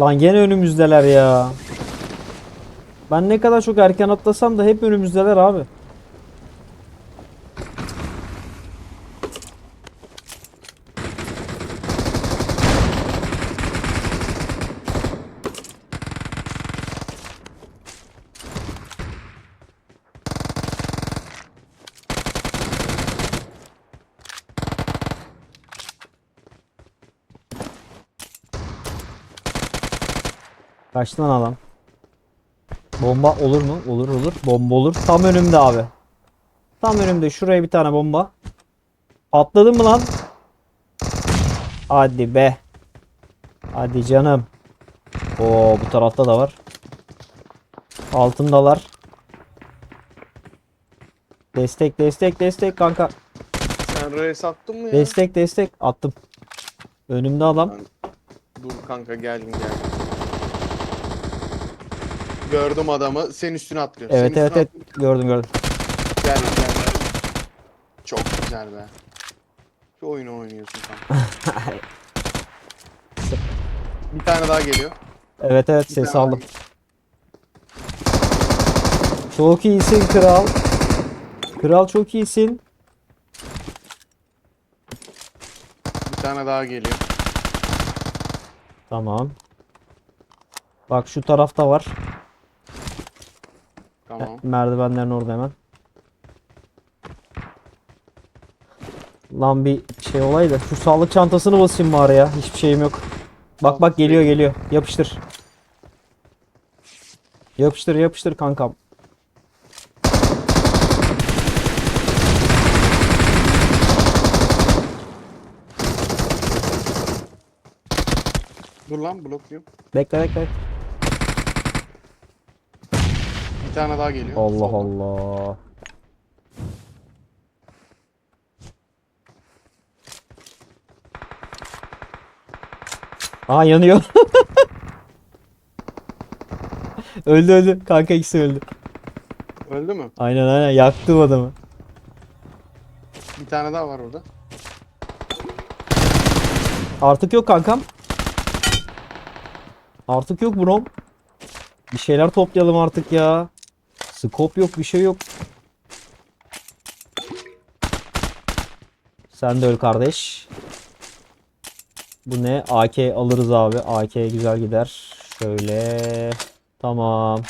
Lan gene önümüzdeler ya. Ben ne kadar çok erken atlasam da hep önümüzdeler abi. Kaç lan adam? Bomba olur mu? Olur olur. Bomba olur. Tam önümde abi. Tam önümde. Şuraya bir tane bomba. Atladın mı lan? Hadi be. Hadi canım. Oo bu tarafta da var. Altındalar. Destek destek destek kanka. Sen res attın mı ya? Destek destek attım. Önümde adam. Dur kanka geldim geldim. Gördüm adamı. Senin üstüne atlıyor. Evet Senin evet evet üstüne gördüm gördüm. atlıyor. Gel gel. Çok güzel be. Şu oyunu oynuyorsun kanka. Bir tane daha geliyor. Evet evet Bir ses tane aldım. Çok iyisin kral. Kral çok iyisin. Bir tane daha geliyor. Tamam. Bak şu tarafta var. Tamam. Merdivenlerin orada hemen. Lan bir şey olaydı. Şu sağlık çantasını basayım bari ya. Hiçbir şeyim yok. Bak bak geliyor geliyor. Yapıştır. Yapıştır yapıştır kankam. Dur lan blokluyorum. Bekle bekle. Bir tane daha geliyor. Allah Solda. Allah. Aa yanıyor. öldü öldü. Kanka ikisi öldü. Öldü mü? Aynen aynen yaktım adamı. Bir tane daha var orada. Artık yok kankam. Artık yok brom. Bir şeyler toplayalım artık ya. Scope yok bir şey yok. Sen de öl kardeş. Bu ne? AK alırız abi. AK güzel gider. Şöyle. Tamam.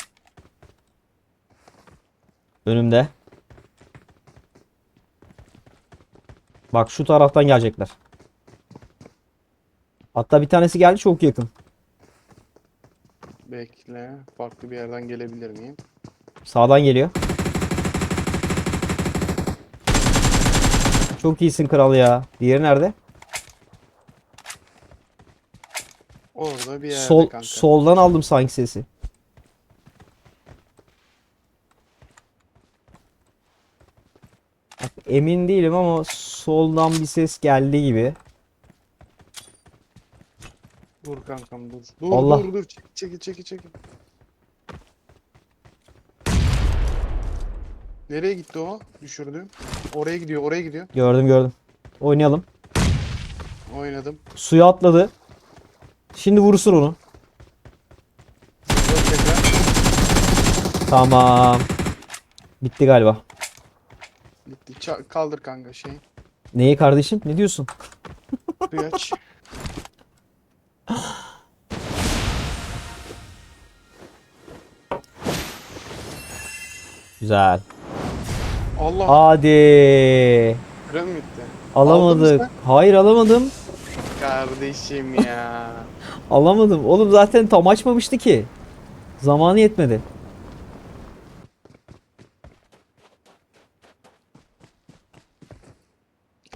Önümde. Bak şu taraftan gelecekler. Hatta bir tanesi geldi çok yakın. Bekle. Farklı bir yerden gelebilir miyim? Sağdan geliyor. Çok iyisin kral ya. Diğeri nerede? Orada bir yerde Sol kanka. soldan aldım sanki sesi. Emin değilim ama soldan bir ses geldi gibi. Dur kankam dur. Dur Allah. dur dur. Çekil çekil çekil çekil. Nereye gitti o? Düşürdüm. Oraya gidiyor oraya gidiyor. Gördüm gördüm. Oynayalım. Oynadım. Suya atladı. Şimdi vursun onu. Tekrar. Tamam. Bitti galiba. Bitti. Ça- kaldır kanka şey. Neyi kardeşim? Ne diyorsun? Suyu aç. Güzel. Allah. Hadi. Süre mi? Alamadık. Hayır alamadım. Kardeşim ya. Alamadım. Oğlum zaten tam açmamıştı ki. Zamanı yetmedi.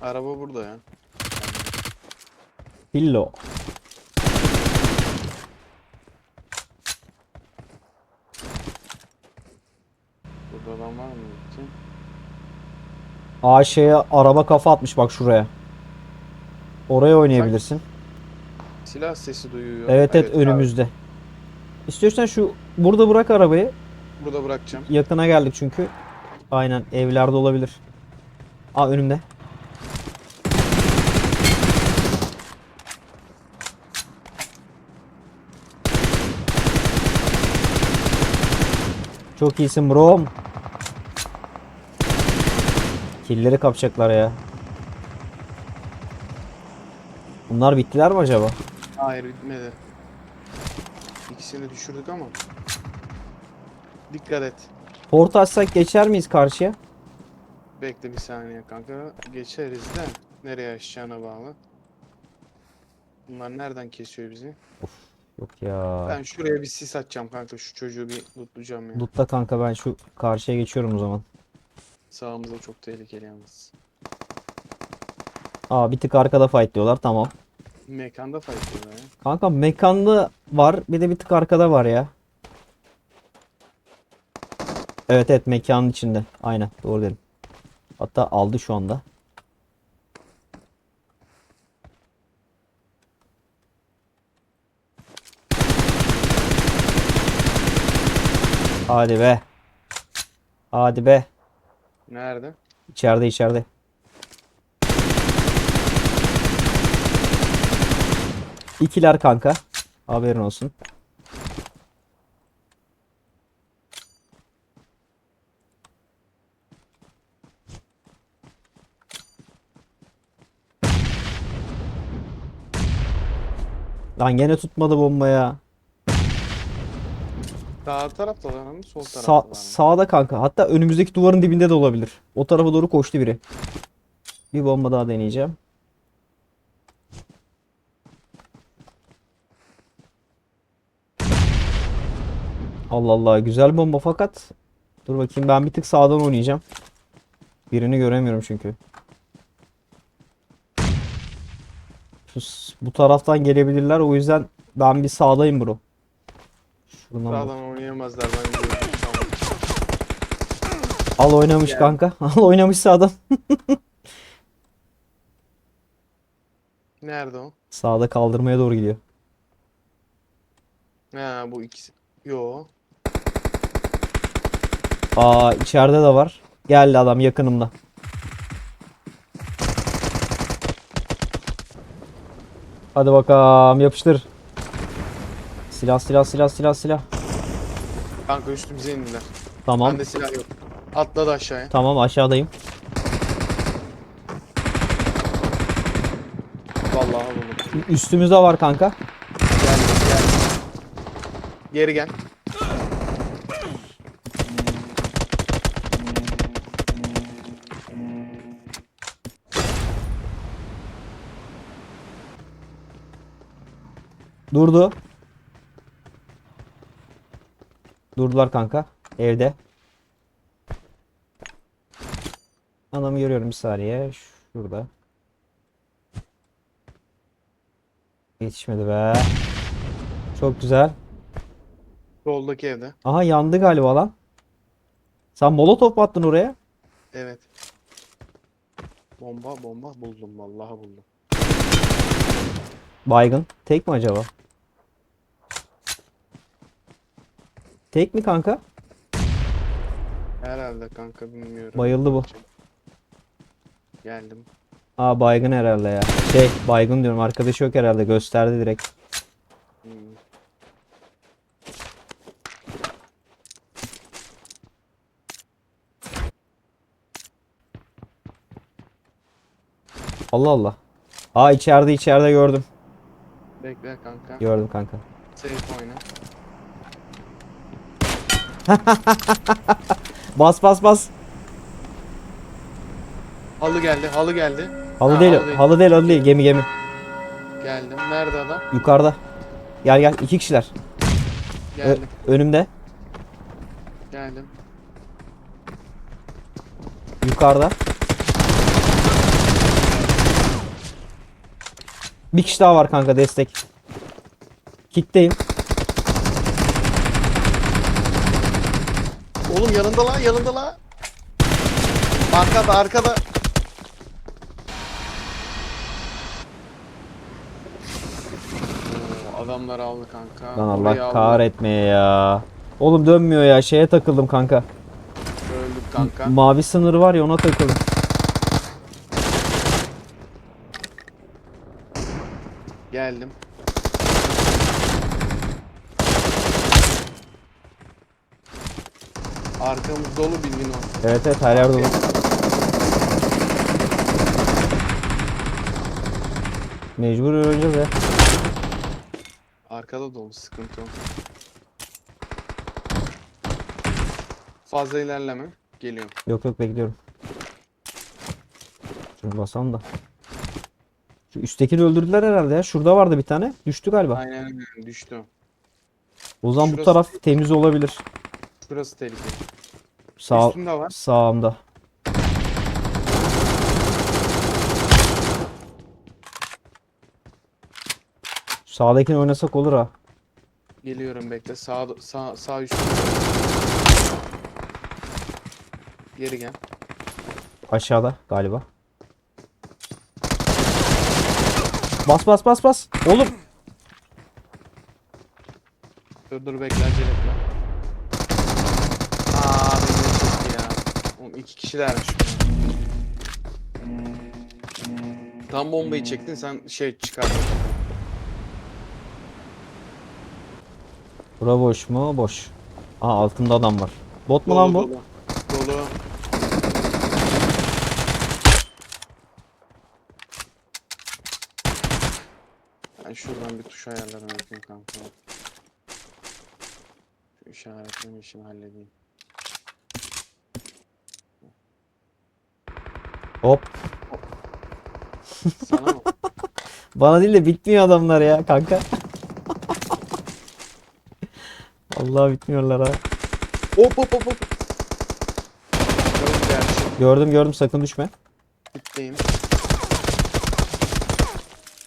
Araba burada ya. Pillo. Burada adam var mı? Kim? AŞ'ye araba kafa atmış bak şuraya. Oraya oynayabilirsin. Silah sesi duyuyor. Evet evet, önümüzde. Abi. İstiyorsan şu burada bırak arabayı. Burada bırakacağım. Yakına geldik çünkü. Aynen evlerde olabilir. Aa önümde. Çok iyisin bro. Killeri kapacaklar ya. Bunlar bittiler mi acaba? Hayır bitmedi. İkisini düşürdük ama. Dikkat et. Port açsak geçer miyiz karşıya? Bekle bir saniye kanka. Geçeriz de. Nereye aşacağına bağlı. Bunlar nereden kesiyor bizi? Yok ya. Ben şuraya bir sis atacağım kanka. Şu çocuğu bir lootlayacağım ya. Lutla kanka ben şu karşıya geçiyorum o zaman. Sağımızda çok tehlikeli yalnız. Aa bir tık arkada fight diyorlar tamam. Mekanda fight diyorlar ya. Kanka mekanlı var bir de bir tık arkada var ya. Evet evet mekanın içinde. Aynen doğru dedim. Hatta aldı şu anda. Hadi be. Hadi be. Nerede? İçeride içeride. İkiler kanka. Haberin olsun. Lan gene tutmadı bomba ya. Sağ tarafta lan mı? Sol tarafta Sa- mı? sağda kanka. Hatta önümüzdeki duvarın dibinde de olabilir. O tarafa doğru koştu biri. Bir bomba daha deneyeceğim. Allah Allah güzel bomba fakat dur bakayım ben bir tık sağdan oynayacağım. Birini göremiyorum çünkü. Şu bu taraftan gelebilirler o yüzden ben bir sağdayım bro. Bak. Sağdan oynayamazlar ben. Tamam. Al oynamış Gel. kanka. Al oynamış sağdan. Nerede o? Sağda kaldırmaya doğru gidiyor. Ha bu ikisi. Yo. Aa içeride de var. Geldi adam yakınımda. Hadi bakalım yapıştır. Silah silah silah silah silah. Kanka üstümüze indiler. Tamam. Bende silah yok. Atladı aşağıya. Tamam aşağıdayım. Vallahi buldum. Üstümüzde var kanka. Gel gel. Geri gel. Durdu. Durdular kanka. Evde. Adamı görüyorum bir saniye. Şurada. Yetişmedi be. Çok güzel. Soldaki evde. Aha yandı galiba lan. Sen molotof mu attın oraya? Evet. Bomba bomba buldum vallahi buldum. Baygın. Tek mi acaba? Tek mi kanka? Herhalde kanka bilmiyorum. Bayıldı bu. Geldim. Aa baygın herhalde ya. Şey baygın diyorum arkadaşı yok herhalde gösterdi direkt. Hmm. Allah Allah. Aa içeride içeride gördüm. Bekle kanka. Gördüm kanka. Safe oyna. Bas bas bas. Halı geldi, halı geldi. Halı Ha, değil, halı değil. halı değil, halı değil. Gemi gemi. Geldim. Nerede adam? Yukarıda. Gel gel iki kişiler. Ö- Geldim. önümde. Geldim. Yukarıda. Bir kişi daha var kanka destek. Kitleyim. Oğlum yanında la, yanında la. Arkada, arkada. Oo, adamlar aldı kanka. Lan Allah aldı. kahretmeye ya. Oğlum dönmüyor ya. Şeye takıldım kanka. Öldük kanka. Mavi sınır var ya ona takıldım. Geldim. Arkamız dolu bilgin olsun. Evet evet her yer dolu. Mecbur oynayacağız ya. Arkada dolu sıkıntı yok. Fazla ilerleme. Geliyorum. Yok yok bekliyorum. Şunu basalım da. Şu üsttekini öldürdüler herhalde ya. Şurada vardı bir tane. Düştü galiba. Aynen aynen düştü. O zaman bu Şurası- taraf temiz olabilir. Şurası tehlikeli. Sağ Üstünde var. sağımda. Sağdakini oynasak olur ha. Geliyorum bekle. Sağ sağ sağ üstte. Geri gel. Aşağıda galiba. Bas bas bas bas. Oğlum. Dur dur bekle acele etme. Aa beni çekti ya. Oğlum iki kişilermiş. Tam bombayı çektin sen şey çıkardın. Bura boş mu? Boş. Aa altında adam var. Bot mu lan bu? Dolu. Dolu. Ben şuradan bir tuş ayarlarım yapayım kanka. Şu işaretleme işini halledeyim. Hop. Sana mı? Bana değil de bitmiyor adamlar ya kanka. Allah bitmiyorlar ha. hop hop hop hop. Çok. Gördüm gördüm sakın düşme. Bitteyim.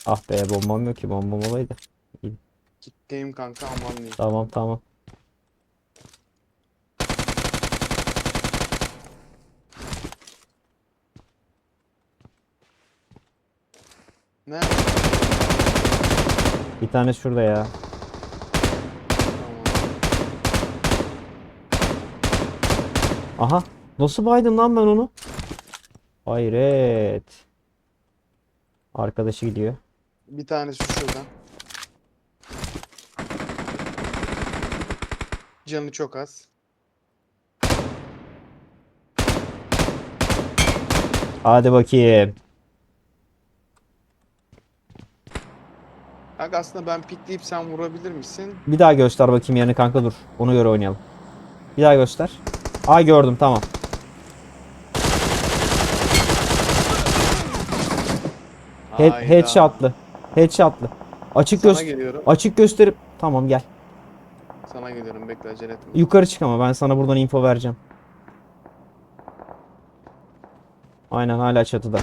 Ah be bombam yok ki bombam olaydı. Gitteyim kanka aman diyeyim. Tamam tamam. Ne? Bir tane şurada ya. Aha. Nasıl baydım lan ben onu? Hayret. Arkadaşı gidiyor. Bir tanesi şurada. Canı çok az. Hadi bakayım. Bak aslında ben pikleyip sen vurabilir misin? Bir daha göster bakayım yerini kanka dur. Ona göre oynayalım. Bir daha göster. Aa gördüm tamam. Head, Hayda. headshot'lı. Headshot'lı. Açık Sana göz geliyorum. açık gösterip tamam gel. Sana geliyorum bekle acele etme. Yukarı çık ama ben sana buradan info vereceğim. Aynen hala çatıda.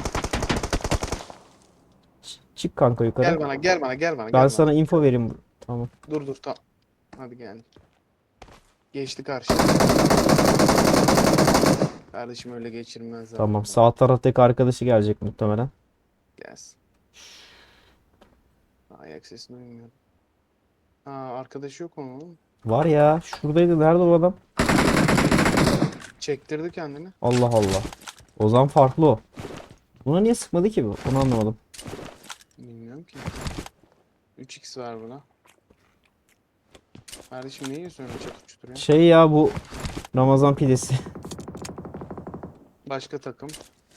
Çık kanka yukarı. Gel bana gel bana gel bana. gel ben bana. sana info vereyim. Tamam. Dur dur tamam. Hadi gel. Geçti karşı. Kardeşim öyle geçirmez. Tamam. Sağ taraftaki arkadaşı gelecek muhtemelen. Gelsin. Ayak sesini duymuyorum. Aa arkadaşı yok onun. Var ya. Şuradaydı. Nerede o adam? Çektirdi kendini. Allah Allah. O zaman farklı o. Buna niye sıkmadı ki bu? Onu anlamadım. Bilmiyorum ki. 3x var buna. Kardeşim ne yiyorsun öyle çatır çutur ya? Şey ya bu Ramazan pidesi. Başka takım.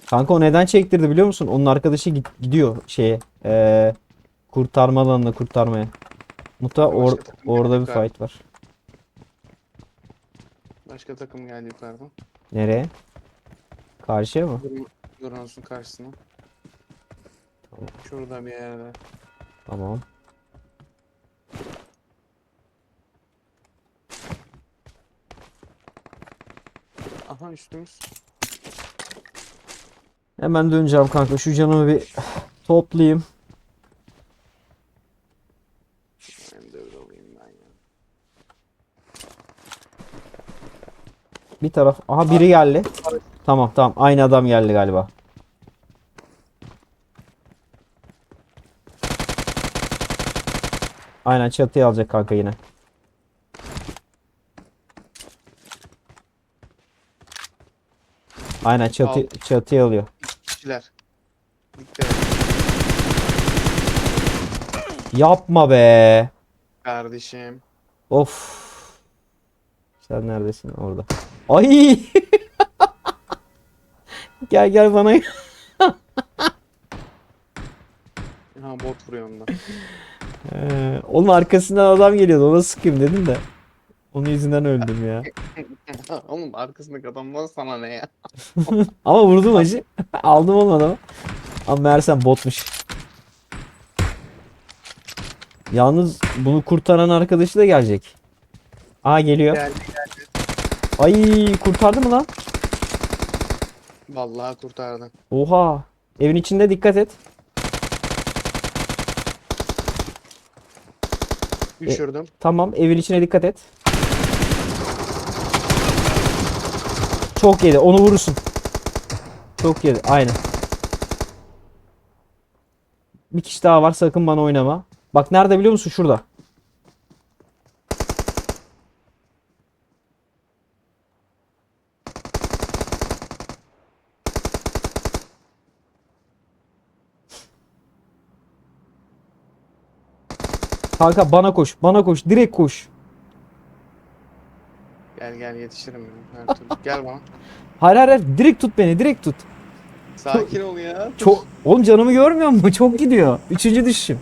Kanka o neden çektirdi biliyor musun? Onun arkadaşı git- gidiyor şeye. Ee, kurtarma alanına kurtarmaya. Muta Başka or- takım orada bir yukarı. fight var. Başka takım geldi yukarıdan. Nereye? Karşıya mı? Olsun karşısına. Şurada bir yerde. Tamam. Aha üstümüz. Hemen döneceğim kanka. Şu canımı bir toplayayım. Ben de öyle olayım ben ya. Bir taraf. Aha biri geldi. Tamam tamam. Aynı adam geldi galiba. Aynen çatıya alacak kanka yine. Aynen çatı, Al. çatıya alıyor. Kişiler. Dikkat et Yapma be. kardeşim. Of. Sen neredesin? Orada. Ay. gel gel bana. Ha bot vuruyor ondan. Ee, onun arkasından adam geliyordu. Ona sıkayım dedim de. Onun yüzünden öldüm ya. Oğlum arkasındaki adamdan sana ne ya? Ama vurdum acı. Aldım onu adamı. Ama meğersem botmuş. Yalnız bunu kurtaran arkadaşı da gelecek. Aa geliyor. Geldi. Ay kurtardı mı lan? Vallahi kurtardın. Oha. Evin içinde dikkat et. Düşürdüm. Tamam evin içine dikkat et. Çok yedi onu vurursun. Çok yedi aynen. Bir kişi daha var sakın bana oynama. Bak nerede biliyor musun? Şurada. Kanka bana koş, bana koş, direkt koş. Gel gel yetişirim ben her türlü. Gel bana. Hayır hayır, hayır, direkt tut beni, direkt tut. Sakin ol ya. Çok, oğlum canımı görmüyor musun? Çok gidiyor. Üçüncü düşüşüm.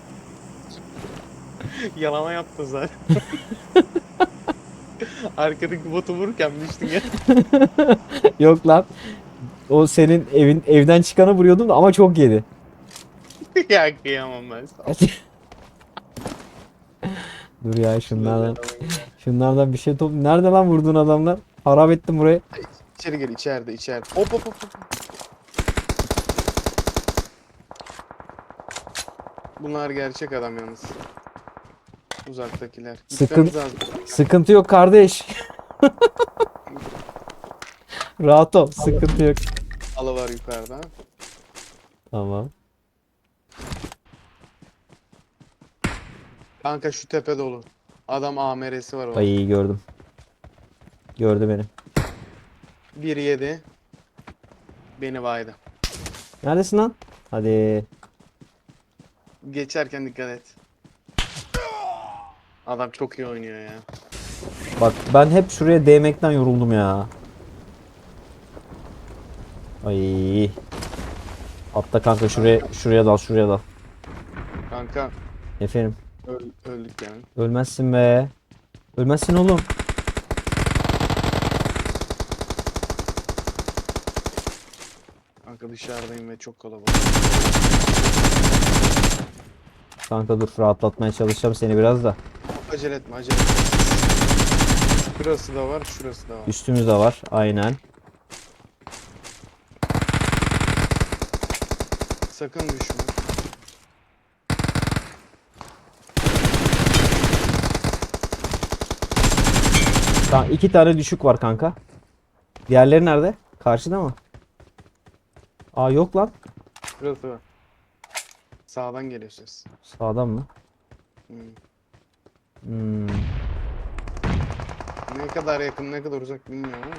Yalama yaptı zaten. Arkadaki botu vururken düştün ya. Yok lan. O senin evin evden çıkana vuruyordum da ama çok yedi. ya kıyamam ben sana. Dur ya şunlardan. Şunlardan bir şey top. Nerede lan vurduğun adamlar? Harap ettim burayı. İçeri gir içeride içeride. Hop hop hop. hop. Bunlar gerçek adam yalnız. Uzaktakiler. Sıkın-. Sıkıntı yok kardeş. Rahat ol. Sıkıntı yok. Alı var yukarıda. Tamam. Kanka şu tepe dolu. Adam AMR'si var orada. Ay iyi gördüm. Gördü beni. 1 7. Beni vaydı. Neredesin lan? Hadi. Geçerken dikkat et. Adam çok iyi oynuyor ya. Bak ben hep şuraya değmekten yoruldum ya. Ay. Atla kanka şuraya şuraya dal şuraya dal. Kanka Efendim. Öl- öldük yani. Ölmezsin be. Ölmezsin oğlum. Kanka dışarıdayım ve çok kalabalık. Kanka dur rahatlatmaya çalışacağım seni biraz da. Acele etme acele etme. Şurası da var şurası da var. Üstümüzde var. Aynen. Sakın düşme. Tamam iki tane düşük var kanka. Diğerleri nerede? Karşıda mı? Aa yok lan. Şurası var. Sağdan geliyor ses. Sağdan mı? Hmm. Hmm. Ne kadar yakın ne kadar uzak bilmiyorum ama.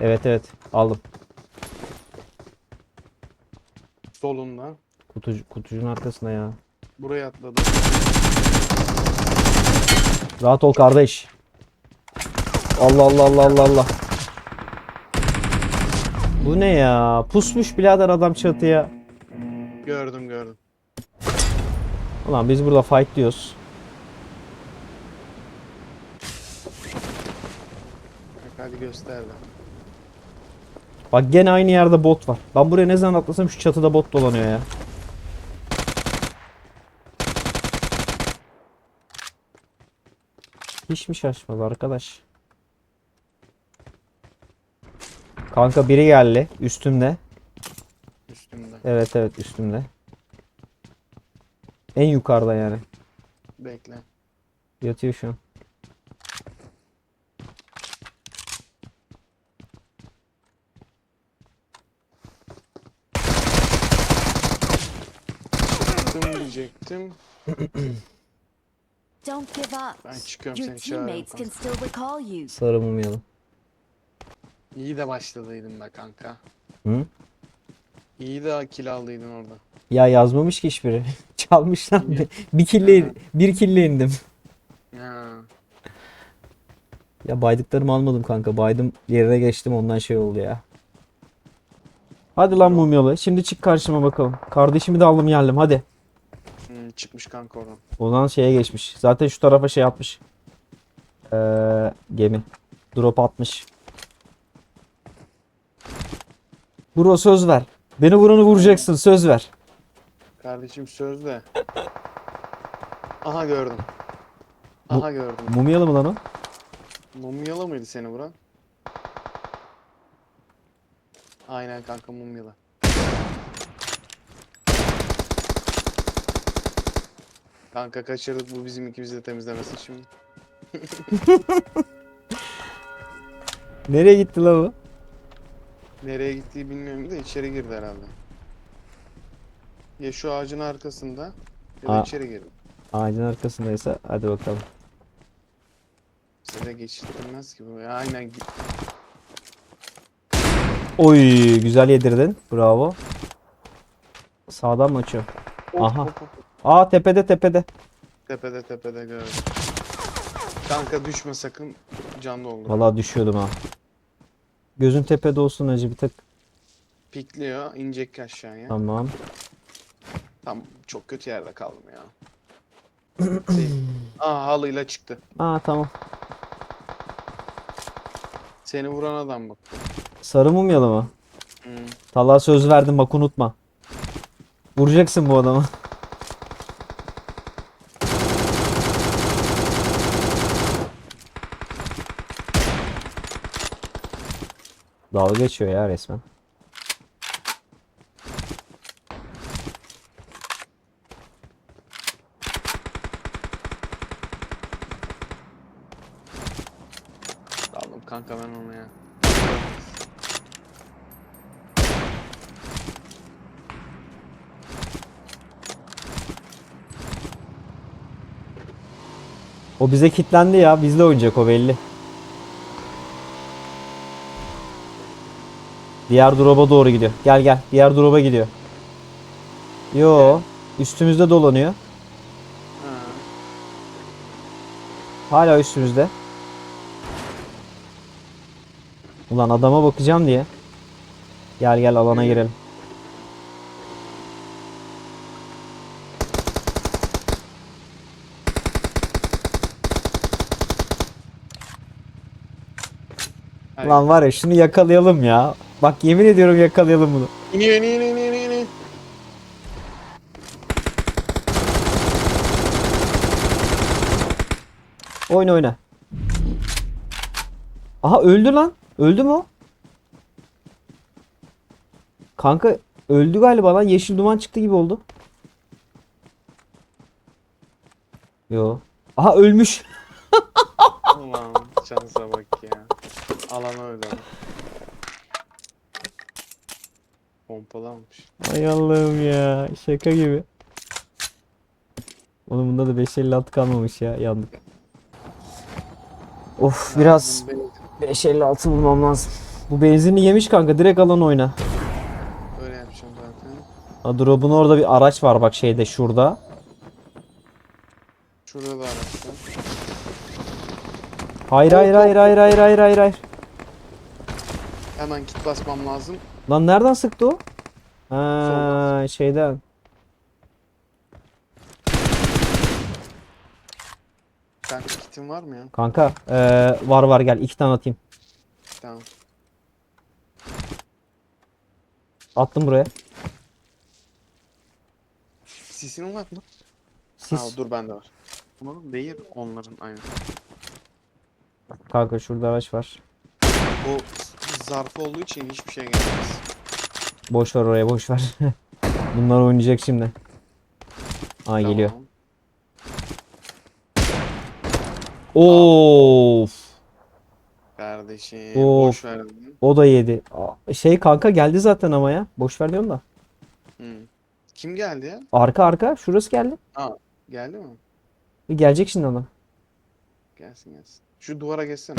Evet evet aldım. Solunda. Kutucu, kutucunun arkasında ya. Buraya atladı. Rahat ol kardeş. Allah Allah Allah Allah Allah. Bu ne ya? Pusmuş birader adam çatıya. Gördüm gördüm. Ulan biz burada fight diyoruz. Bak hadi gösterdi. Bak gene aynı yerde bot var. Ben buraya ne zaman atlasam şu çatıda bot dolanıyor ya. Hiç mi şaşmadı arkadaş? Kanka biri geldi üstümde. Üstümde. Evet evet üstümde. En yukarıda yani. Bekle. Yatıyor şu an. Diyecektim. Don't give up. Ben çıkıyorum Your seni çağırıyorum. teammates can kanka. still recall you. Sarı mumyalı. İyi de başladıydım be kanka. Hı? İyi de kill aldıydın orada. Ya yazmamış ki hiçbiri. Çalmışlar. Bir, bir kille, bir kille indim. Ya. Ya baydıklarımı almadım kanka. Baydım yerine geçtim ondan şey oldu ya. Hadi lan mumyalı. Şimdi çık karşıma bakalım. Kardeşimi de aldım geldim hadi. Çıkmış kanka oradan. Ondan şeye geçmiş. Zaten şu tarafa şey atmış. Ee, gemi. Drop atmış. Bro söz ver. Beni vuranı vuracaksın söz ver. Kardeşim sözde. Aha gördüm. Aha gördüm. Mumyalı mı lan o? Mumyalı mıydı seni vuran? Aynen kanka mumyalı. Kanka kaçırdık bu bizim ikimizi de temizlemesin şimdi. Nereye gitti lan o? Nereye gittiği bilmiyorum da içeri girdi herhalde. Ya şu ağacın arkasında ya da Aa. içeri girdi. Ağacın arkasındaysa hadi bakalım. Size de geçirtilmez ki bu. Ya aynen git. Oy güzel yedirdin. Bravo. Sağdan mı açıyor? Hop, Aha. hop, hop. Aa tepede tepede. Tepede tepede gördüm. Kanka düşme sakın canlı olur. Vallahi düşüyordum ha. Gözün tepede olsun acı bir tık. Pikliyor inecek aşağıya. Tamam. Tam çok kötü yerde kaldım ya. Şey, Aa halıyla çıktı. Aa tamam. Seni vuran adam bak. Sarı mumyalı mı? Hmm. Talha söz verdim bak unutma. Vuracaksın bu adamı. Dalga geçiyor ya resmen. Aldım kanka ben onu ya. O bize kitlendi ya. Bizle oynayacak o belli. Diğer drop'a doğru gidiyor. Gel gel. Diğer drop'a gidiyor. Yo. Üstümüzde dolanıyor. Ha. Hala üstümüzde. Ulan adama bakacağım diye. Gel gel alana girelim. Lan var ya şunu yakalayalım ya. Bak yemin ediyorum yakalayalım bunu. İniyor iniyor iniyor iniyor iniyor. Oyna oyna. Aha öldü lan. Öldü mü o? Kanka öldü galiba lan. Yeşil duman çıktı gibi oldu. Yo. Aha ölmüş. Ulan şansa bak ya. Alan öyle. Pompalı almış. Ay Allah'ım ya. Şaka gibi. Oğlum bunda da 556 kalmamış ya. Yandık. Of biraz Lazım, 556 bulmam lazım. Bu benzinli yemiş kanka. Direkt alan oyna. Öyle yapacağım zaten. Ha, drop'un orada bir araç var bak şeyde şurada. Şurada da araç var. Hayır hayır hayır hayır hayır hayır hayır hayır. Hemen kit basmam lazım. Lan nereden sıktı o? Ha şeyden. Kanka kitin var mı ya? Kanka eee, var var gel iki tane atayım. Tamam. Attım buraya. Sisinin var mı? Sis. Ha, dur bende var. Bunların değil onların aynı. Kanka şurada araç var. Bu zarf olduğu için hiçbir şey gelmez. Boş ver oraya boş ver. Bunlar oynayacak şimdi. Aa geliyor. Tamam. Of. Kardeşim Of. boş verdin. O da yedi. Aa, Şey kanka geldi zaten ama ya. Boş ver diyorum da. Kim geldi ya? Arka arka şurası geldi. Geldi mi? Bir gelecek şimdi adam. Gelsin gelsin. Şu duvara geçsene.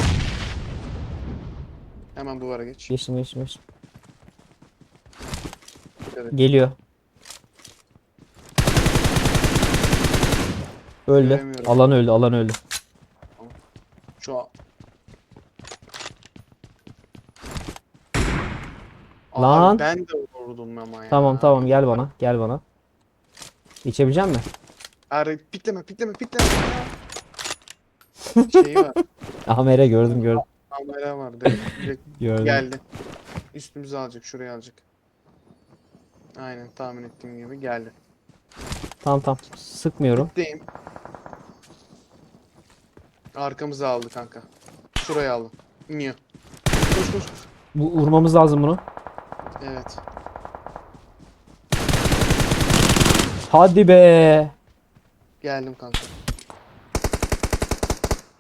Hemen duvara geç. Geçtim geçtim geçtim. Evet. Geliyor. Öldü. Alan öldü alan öldü. Şu an. Abi Lan. ben de vurdum ama ya. Tamam tamam gel bana gel bana. İçebilecek misin? Abi pikleme pikleme pikleme. Şeyi var. Amer'e gördüm gördüm. Kamera var. Direkt, direkt Gördüm. geldi. Üstümüze alacak. Şuraya alacak. Aynen tahmin ettiğim gibi geldi. Tamam tamam. Sıkmıyorum. Deyim. Arkamızı aldı kanka. Şuraya aldı. İniyor. Koş koş koş. Bu vurmamız lazım bunu. Evet. Hadi be. Geldim kanka.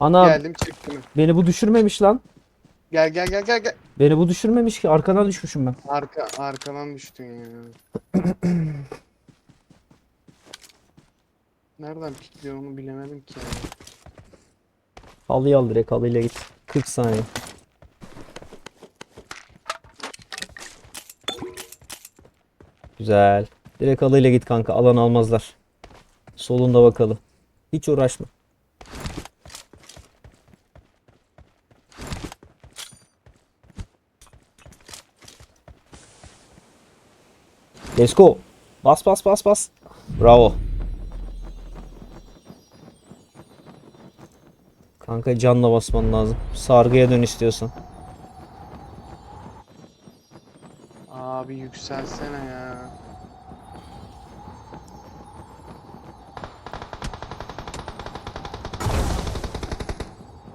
Ana Geldim çektim. beni bu düşürmemiş lan. Gel gel gel gel gel. Beni bu düşürmemiş ki arkadan düşmüşüm ben. Arka arkadan düştün ya. Nereden pikliyor onu bilemedim ki. Halıyı al direkt halıyla git. 40 saniye. Güzel. Direkt halıyla git kanka. Alan almazlar. Solunda bakalım. Hiç uğraşma. Let's go. Bas bas bas bas. Bravo. Kanka canla basman lazım. Sargıya dön istiyorsan. Abi yükselsene ya.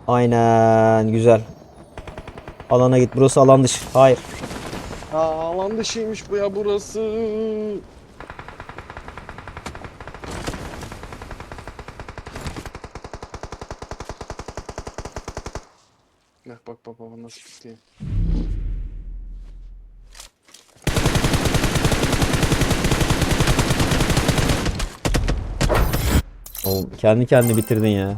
Aynen güzel. Alana git. Burası alan dışı. Hayır. Aa, alan dışıymış bu ya burası. Bak bak bak bak nasıl pikliyor. Oğlum kendi kendini bitirdin ya.